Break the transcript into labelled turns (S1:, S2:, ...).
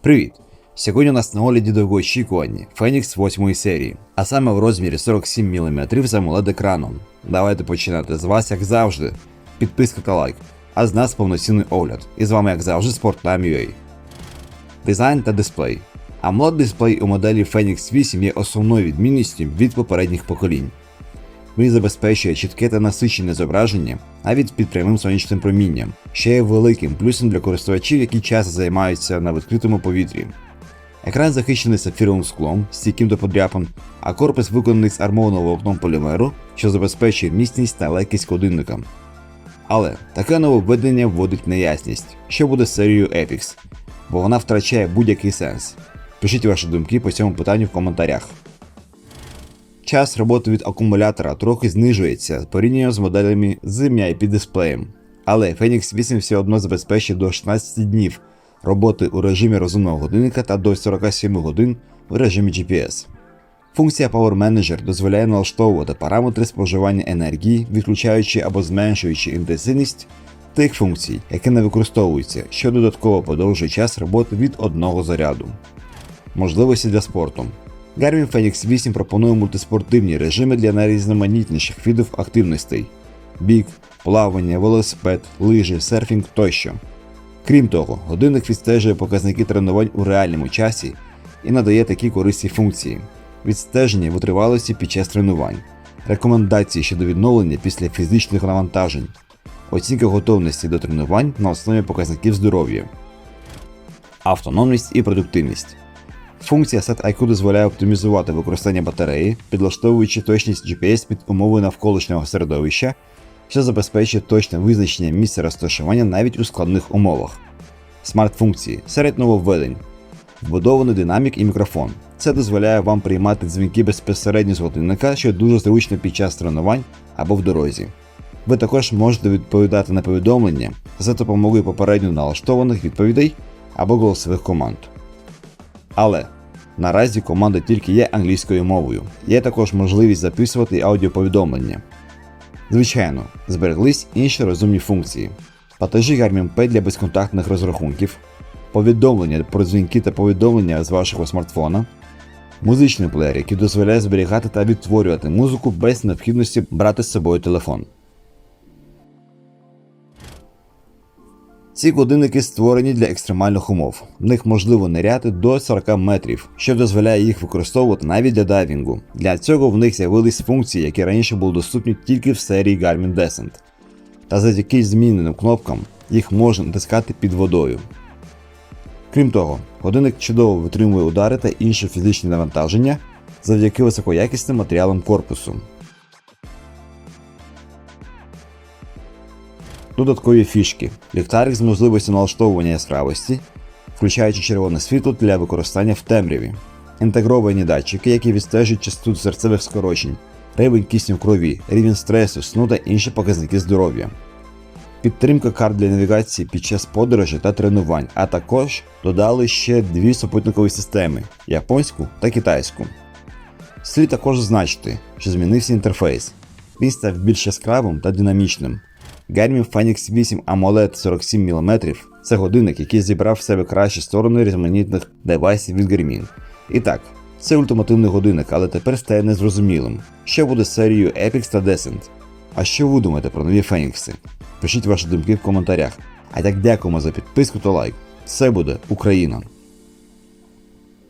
S1: Привіт! Сьогодні у нас на огляді довгоочікувані Phoenix 8 серії, а саме в розмірі 47 мм за amoled екраном. Давайте починати з вас, як завжди. Підписка та лайк, а з нас повноцінний огляд. І з вами, як завжди, Sportime.ua. Дизайн та дисплей. AMOLED дисплей у моделі Phoenix 8 є основною відмінністю від попередніх поколінь. Він забезпечує чітке та насичене зображення навіть під прямим сонячним промінням, що є великим плюсом для користувачів, які часто займаються на відкритому повітрі. Екран захищений сапфіровим склом, стійким до подряпин, а корпус виконаний з армованого волокном полімеру, що забезпечує міцність та легкість годинника. Але таке нововведення вводить неясність, що буде з серією Epix, бо вона втрачає будь-який сенс. Пишіть ваші думки по цьому питанню в коментарях. Час роботи від акумулятора трохи знижується порівняно з моделями з mip дисплеєм, але Phoenix 8 все одно забезпечує до 16 днів роботи у режимі розумного годинника та до 47 годин у режимі GPS. Функція Power Manager дозволяє налаштовувати параметри споживання енергії, відключаючи або зменшуючи інтенсивність тих функцій, які не використовуються, що додатково подовжує час роботи від одного заряду. Можливості для спорту. Garmin Phoenix 8 пропонує мультиспортивні режими для найрізноманітніших видів активностей: біг, плавання, велосипед, лижі, серфінг тощо. Крім того, годинник відстежує показники тренувань у реальному часі і надає такі корисні функції: відстеження витривалості під час тренувань, рекомендації щодо відновлення після фізичних навантажень, оцінка готовності до тренувань на основі показників здоров'я, автономність і продуктивність. Функція SetIQ дозволяє оптимізувати використання батареї, підлаштовуючи точність GPS під умови навколишнього середовища, що забезпечує точне визначення місця розташування навіть у складних умовах. Смарт-функції серед нововведень. Вбудований динамік і мікрофон. Це дозволяє вам приймати дзвінки безпосередньо з годинника, що дуже зручно під час тренувань або в дорозі. Ви також можете відповідати на повідомлення за допомогою попередньо налаштованих відповідей або голосових команд. Але наразі команда тільки є англійською мовою. Є також можливість записувати аудіоповідомлення. Звичайно, збереглись інші розумні функції: платежі Garmin Pay для безконтактних розрахунків, повідомлення про дзвінки та повідомлення з вашого смартфона, музичний плеєр, який дозволяє зберігати та відтворювати музику без необхідності брати з собою телефон. Ці годинники створені для екстремальних умов. В них можливо ниряти до 40 метрів, що дозволяє їх використовувати навіть для дайвінгу. Для цього в них з'явились функції, які раніше були доступні тільки в серії Garmin Descent. Та завдяки зміненим кнопкам їх можна натискати під водою. Крім того, годинник чудово витримує удари та інші фізичні навантаження завдяки високоякісним матеріалам корпусу. Додаткові фішки. Ліхтарик з можливістю налаштовування яскравості, включаючи червоне світло для використання в темряві. Інтегровані датчики, які відстежують частоту серцевих скорочень, рівень кисню в крові, рівень стресу, сну та інші показники здоров'я. Підтримка карт для навігації під час подорожі та тренувань, а також додали ще дві супутникові системи японську та китайську. Слід також зазначити, що змінився інтерфейс. Він став більш яскравим та динамічним. Garmin Phoenix 8 AMOLED 47 мм це годинник, який зібрав в себе кращі сторони різноманітних девайсів від Garmin. І так, це ультимативний годинник, але тепер стає незрозумілим, що буде з серією Epix та Descent. А що ви думаєте про нові Фенікси? Пишіть ваші думки в коментарях. А так дякуємо за підписку та лайк. Це буде Україна!